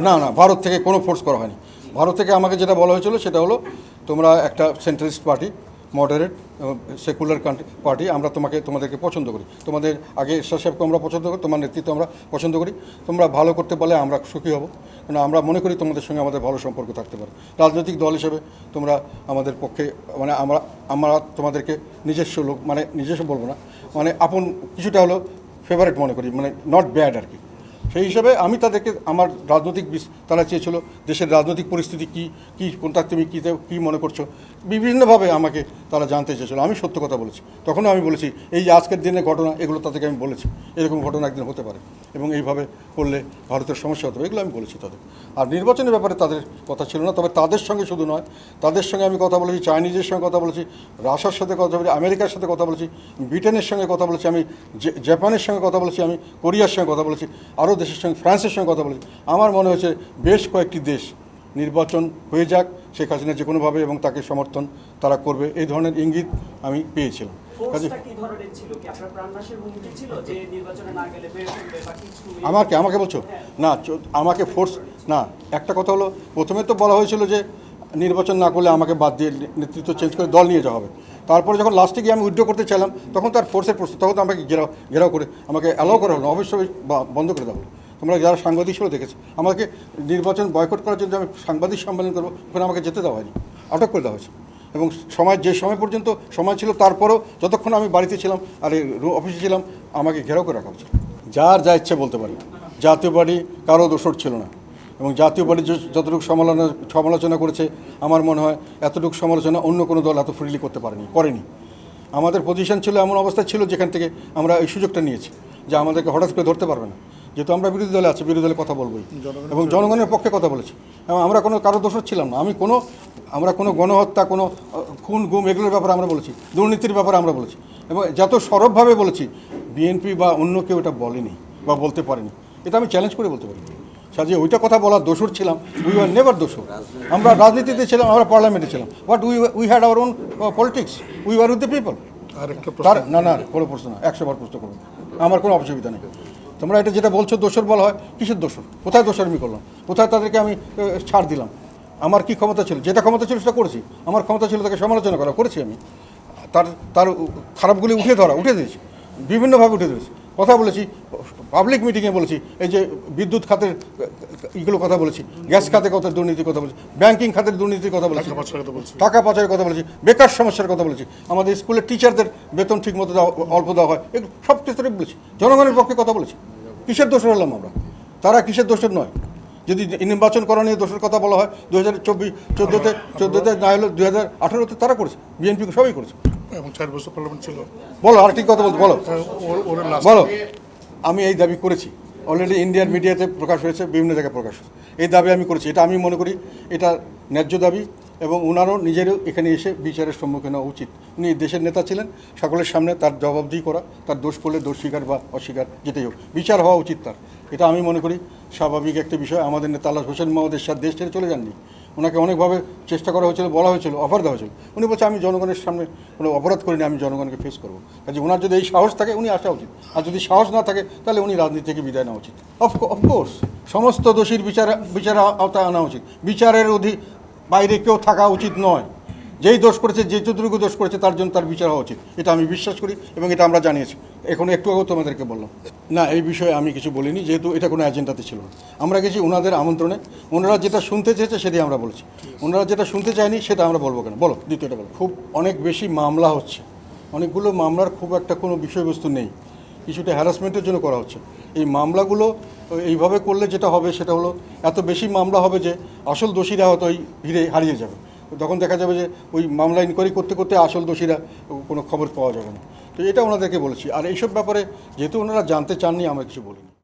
না না, ভারত থেকে কোনো ফোর্স করা হয়নি। ভারত থেকে আমাকে যেটা বলা হয়েছিল সেটা হলো, তোমরা একটা centralist party moderate secular country party আমরা তোমাকে, তোমাদেরকে পছন্দ করি। তোমাদের আগে ঈশ্বর সাহেবকে আমরা পছন্দ করি, তোমার নেতৃত্ব আমরা পছন্দ করি। তোমরা ভালো করতে পারলে আমরা সুখী হব। কারণ আমরা মনে করি তোমাদের সঙ্গে আমাদের ভালো সম্পর্ক থাকতে পারে। রাজনৈতিক দল হিসেবে তোমরা আমাদের পক্ষে মানে আমরা আমরা তোমাদেরকে নিজস্ব লোক মানে নিজস্ব বলব না মানে আপন, কিছুটা হলো ফেভারিট মনে করি মানে নট ব্যাড আর কি। সেই হিসাবে আমি তাদেরকে আমার রাজনৈতিক তারা চেয়েছিল, দেশের রাজনৈতিক পরিস্থিতি কী কী কোনটা তুমি কী কী মনে করছ? বিভিন্নভাবে আমাকে তারা জানতে চেয়েছিল, আমি সত্য কথা বলেছি। তখনও আমি বলেছি, এই যে আজকের দিনের ঘটনা, এগুলো তাদেরকে আমি বলেছি। এরকম ঘটনা একদিন হতে পারে। এবং এইভাবে করলে ভারতের সমস্যা হতে এগুলো আমি বলেছি তাদের। আর নির্বাচনের ব্যাপারে তাদের কথা ছিল না, তবে তাদের সঙ্গে শুধু নয়, তাদের সঙ্গে আমি কথা বলেছি, চাইনিজের সঙ্গে কথা বলেছি, রাশিয়ার সাথে কথা বলেছি, আমেরিকার সাথে কথা বলেছি, ব্রিটেনের সঙ্গে কথা বলেছি, আমি জাপানের সঙ্গে কথা বলেছি, আমি কোরিয়ার সঙ্গে কথা বলেছি, আরও দেশের সঙ্গে ফ্রান্সের সঙ্গে কথা বলেছি। আমার মনে হয়েছে বেশ কয়েকটি দেশ নির্বাচন হয়ে যাক শেখ হাসিনা যে কোনোভাবে এবং তাকে সমর্থন তারা করবে এই ধরনের ইঙ্গিত আমি পেয়েছিলাম। কাজে না আমাকে আমাকে বলছো? না চ- আমাকে ফোর্স না একটা কথা হলো প্রথমে তো বলা হয়েছিল যে নির্বাচন না করলে আমাকে বাদ দিয়ে নেতৃত্ব চেঞ্জ করে দল নিয়ে যাওয়া হবে। তারপরে যখন লাস্টে গিয়ে আমি উইথড্র করতে চাইলাম, তখন তার ফোর্সের প্রশ্ন তখন তো আমাকে ঘেরাও ঘেরাও করে, আমাকে অ্যালাউ করা হলো, অবশ্যই বন্ধ করে দেওয়া হলো। তোমরা যারা সাংবাদিক ছিল দেখেছ, আমাকে নির্বাচন বয়কট করার জন্য আমি সাংবাদিক সম্মেলন করব, ওখানে আমাকে যেতে দেওয়া হয়নি, আটক করে দেওয়া হয়েছে। এবং সময়, যে সময় পর্যন্ত সময় ছিল তারপরেও যতক্ষণ আমি বাড়িতে ছিলাম আর অফিসে ছিলাম, আমাকে ঘেরাও করে রাখা হয়েছিল যার যা ইচ্ছে বলতে পারি। জাতীয় পার্টি, কারও দোষর ছিল না। এবং জাতীয় পার্টি যে- যতটুকু সমালোচনা সমালোচনা করেছে আমার মনে হয় এতটুকু সমালোচনা অন্য কোনো দল এত ফ্রিলি করতে পারেনি করেনি। আমাদের পজিশন ছিল এমন অবস্থা ছিল যেখান থেকে আমরা এই সুযোগটা নিয়েছি যে আমাদেরকে হঠাৎ করে ধরতে পারবে না। যেহেতু আমরা বিরোধী দলে আছি বিরোধী দলে কথা বলবোই। এবং জনগণের পক্ষে কথা বলেছি। এবং আমরা কোনো কারও দোষর ছিলাম না। আমি কোনো আমরা কোনো গণহত্যা কোনো খুন গুম এগুলোর ব্যাপারে আমরা বলেছি। দুর্নীতির ব্যাপারে আমরা বলেছি। এবং যত সরবভাবে বলেছি বিএনপি বা অন্য কেউ এটা বলেনি বা বলতে পারেনি। এটা আমি চ্যালেঞ্জ করে বলতে পারি। সাজে ওইটা কথা বলার দোষর ছিলাম। উই আর নেভার দোষর। আমরা রাজনীতিতে ছিলাম আমরা পার্লামেন্টে ছিলাম। But we we had our own politics we are with the people আর তার না না কোনো প্রশ্ন না। একশো বার প্রশ্ন করুন। আমার কোনো অসুবিধা নেই। তোমরা এটা যেটা বলছো দোষর বলা হয় কিসের দোষর? কোথায় দোষর আমি করলাম? কোথায় তাদেরকে আমি ছাড় দিলাম? আমার কি ক্ষমতা ছিল? যেটা ক্ষমতা ছিল সেটা করেছি। আমার ক্ষমতা ছিল তাকে সমালোচনা করা করেছি আমি। তার তার খারাপগুলি উঠে ধরা উঠে দিয়েছি। বিভিন্নভাবে উঠে দিয়েছি। কথা বলেছি পাবলিক মিটিংয়ে বলেছি এই যে বিদ্যুৎ খাতের এগুলো কথা বলেছি গ্যাস খাতে কথা দুর্নীতির কথা বলেছি ব্যাংকিং খাতের দুর্নীতির কথা বলেছি টাকা পাচারের কথা বলছি। টাকা পাচারের কথা বলেছি বেকার সমস্যার কথা বলেছি আমাদের স্কুলের টিচারদের বেতন ঠিক মতো দেওয়া অল্প দেওয়া হয় এগুলো সব ক্ষেত্রে বলেছি জনগণের পক্ষে কথা বলেছি কিসের দোষর হলাম আমরা? তারা কিসের দোষের নয়? যদি নির্বাচন করা নিয়ে দোষের কথা বলা হয় দু হাজার চব্বিশ চোদ্দোতে চোদ্দোতে না হলো দু হাজার আঠেরোতে তারা করেছে বিএনপি সবই করেছে। এবং চার বছর পার্লামেন্ট ছিল। বলো আর ঠিক কথা বলতে বলো। বলো আমি এই দাবি করেছি। অলরেডি ইন্ডিয়ান মিডিয়াতে প্রকাশ হয়েছে বিভিন্ন জায়গায় প্রকাশ হয়েছে। এই দাবি আমি করেছি এটা আমি মনে করি এটা ন্যায্য দাবি এবং ওনারও নিজেরও এখানে এসে বিচারের সম্মুখীন হওয়া উচিত। উনি দেশের নেতা ছিলেন সকলের সামনে তার জবাবদিহি করা তার দোষ করলে দোষ স্বীকার বা অস্বীকার যেটাই হোক বিচার হওয়া উচিত তার। এটা আমি মনে করি স্বাভাবিক একটা বিষয়। আমাদের নেতা আল্লাহ হোসেন মোহাম্মদের সাথে দেশ ছেড়ে চলে যাননি। ওনাকে অনেকভাবে চেষ্টা করা হয়েছিল, বলা হয়েছিল অফার দেওয়া হয়েছিল। উনি বলছে, আমি জনগণের সামনে কোনো অপরাধ করিনি, আমি জনগণকে ফেস করব। কাজে ওনার যদি এই সাহস থাকে, উনি আসা উচিত। আর যদি সাহস না থাকে, তাহলে উনি রাজনীতি থেকে বিদায় নেওয়া উচিত। অফকোর্স সমস্ত দোষীর বিচার বিচার আওতায় আনা উচিত। বিচারের অধি, বাইরে কেউ থাকা উচিত নয়। যেই দোষ করেছে, যে যতটুকু দোষ করেছে, তার জন্য তার বিচার হওয়া উচিত। এটা আমি বিশ্বাস করি এবং এটা আমরা জানিয়েছি। এখন একটু আগেও তোমাদেরকে বললাম। না, এই বিষয়ে আমি কিছু বলিনি, যেহেতু এটা কোনো এজেন্ডাতে ছিল না। আমরা গেছি ওনাদের আমন্ত্রণে। ওনারা যেটা শুনতে চেয়েছে, সেটাই আমরা বলেছি। ওনারা যেটা শুনতে চায়নি, সেটা আমরা বলব কেন? বলো, দ্বিতীয়টা বলো। খুব অনেক বেশি মামলা হচ্ছে। অনেকগুলো মামলার খুব একটা কোনো বিষয়বস্তু নেই। কিছুটা হ্যারাসমেন্টের জন্য করা হচ্ছে। এই মামলাগুলো এইভাবে করলে যেটা হবে, সেটা হলো, এত বেশি মামলা হবে যে, আসল দোষীরা হয়তো ওই ভিড়ে হারিয়ে যাবে। তখন দেখা যাবে যে ওই মামলা ইনকোয়ারি করতে করতে আসল দোষীরা কোনো খবর পাওয়া যাবে না। তো এটা ওনাদেরকে বলেছি। আর এইসব ব্যাপারে যেহেতু ওনারা জানতে চাননি, আমরা কিছু বলিনি।